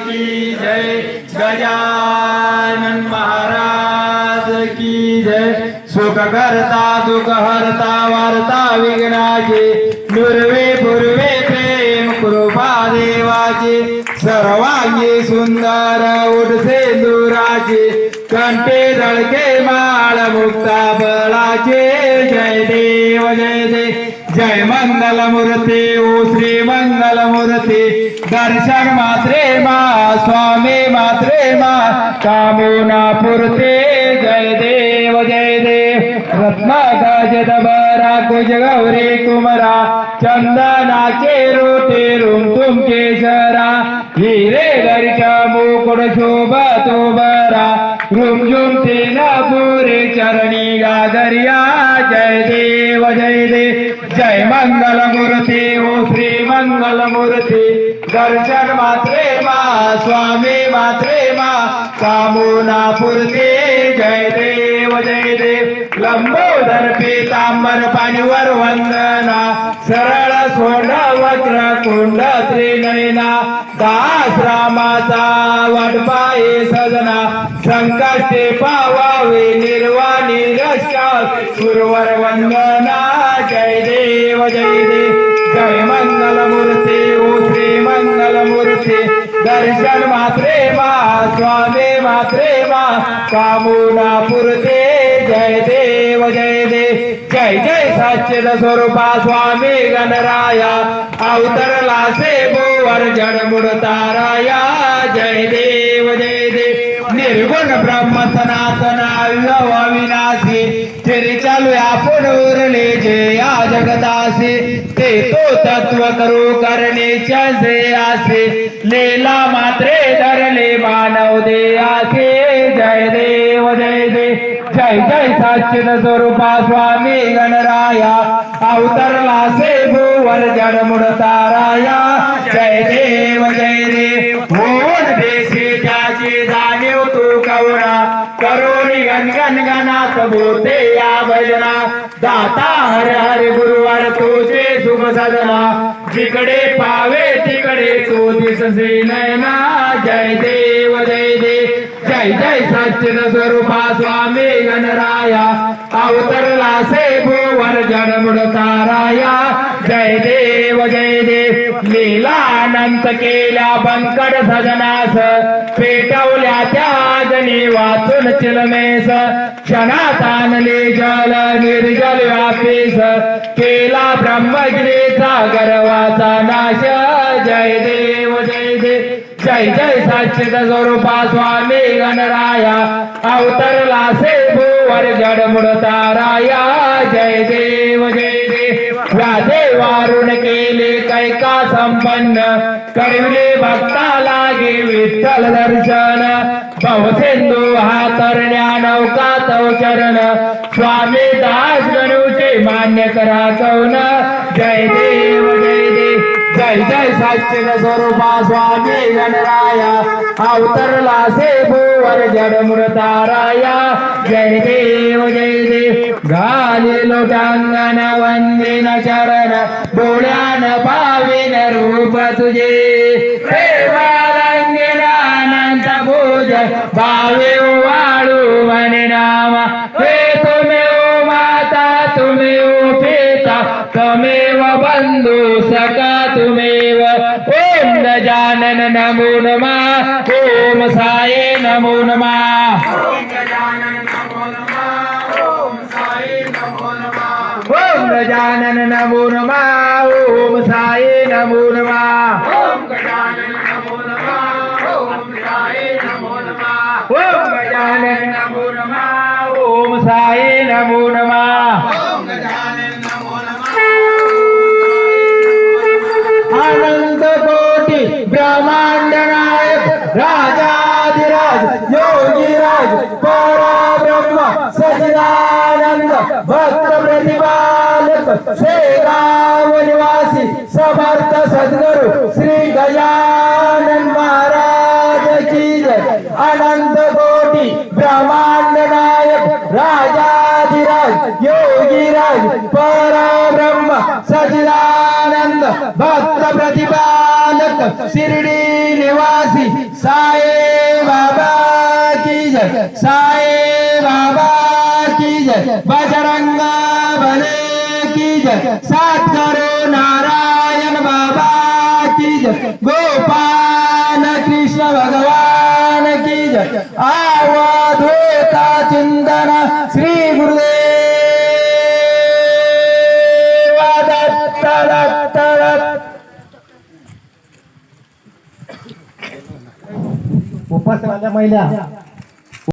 की जय गजानन महाराज की जय। सुख करता दुख हरता वार्ता विघ्नाचे दुर्वे पूर्वे प्रेम कृपा देवाचे सर्वांगी सुंदर उठसे दुराचे। कंठे दळके माळ मुक्ता बळाचे. जय देव जय देव जय मंगल मूर्ती ओ श्री मंगल मूर्ती दर्शन मात्रे मा स्वामी मात्रे मा. कामुना पुरते जय देव जय देव. रत्न गज दबरा कुज गौरी कुमरा. चंदनाचे रोटे रुम तुम केशरा हिरे गरच्या मुकुड शोभा तो बरा रुमझुम तीन पुरे चरणी गागरिया जय देव जय देव जय मंगल मूर्ती ओ श्री मंगल मूर्ती दर्शन मात्रे मा स्वामी मात्रे मा कामुना पुरते जय देव जय देव. लंबोदर पीतांबर पाणीवर वंदना. सरळ सोंड वक्र कुंड त्रिनयना. दास रामाचा वडपाये सजना. संकटे पावावे निर्वाणी रक्षा. सुरवर वंदना. जय देव जय देव. दर्शन मात्रे मा स्वामी मात्रे मा कामुना पुरते जय देव जय देव जय जय सच्चिद स्वरूपा स्वामी गणराया. अवतरला से भुवर जडमुड ताराया. जय देव जय देव निर्गुण ब्रह्म सनातन अविनाशी. चिरी चालू आपण उरले जे या जगदासे ते तो तत्व करू करण्याच्या जे आसे. लेला मात्रे धरले मानव दे आसे. जय देव जय देव जय जय साचिन स्वरूपा स्वामी गणराया. अवतरला से भुवर जडमुड ताराया. जय देव जय करोनी बोलते या भजना दाता हर हर गुरुवार तुझे शुभ सदना जिकडे पावे तिकडे तो दिससे नयना. जय देव जय देव जय जय सचिन स्वरूपा स्वामी गणराया अवतरला से भुवन जन्म ताराया जय देव जय देव लीलानंत केल्या बंकट सजनास पेटवल्या त्या अग्नी वाचून चिलमेस। क्षणात आणले जल निर्जल व्यापीस केला ब्रह्मगिरीचा गर्वाचा नाश। जय देव जय देव जय जय सच्चिद स्वरूपा स्वामी गणराया अवतरला से भुवर जडमुड ताराया जय देव जय देव. राधे वारुण केले कैका संपन्न करविले भक्ता लागे विठ्ठल दर्शन. भवसिंधू हा तरण्या नौका तव चरण. स्वामी दास गणूचे मान्य करा कौन. जय देव जय देव जय सच्चिद स्वरूपा स्वामी गणराया अवतरला से भुवर जड मृताराया जय देव जय देव घाले लोटांगण वंदिन चरण डोळ्यान पाविन रूप तुझे. प्रेमालंगिन अनंत भोज भावे वाळ गजानन नमो नमा ओम साये नमो नमा ओम गजानन नमो नमा ओम साये नमो नमा ओम गजानन नमो नमा ओम साये नमो नमा अनंत राजाधिराज योगीराज परब्रह्म सचिदानंद भक्त प्रतिपालक शेगाव निवासी समर्थ सद्गुरु श्री गजानन राजाधिराज योगीराज परब्रह्म सचिदानंद भक्त प्रतिपालक शिर्डी निवासी साई बाबा की जय साई बाबा की जय बजरंग बले की जय सात करो नारायण बाबा की जय गोपाल कृष्ण भगवान की जय आवधूता चिंतन श्री गुरुदेव उपासवाल्या महिला.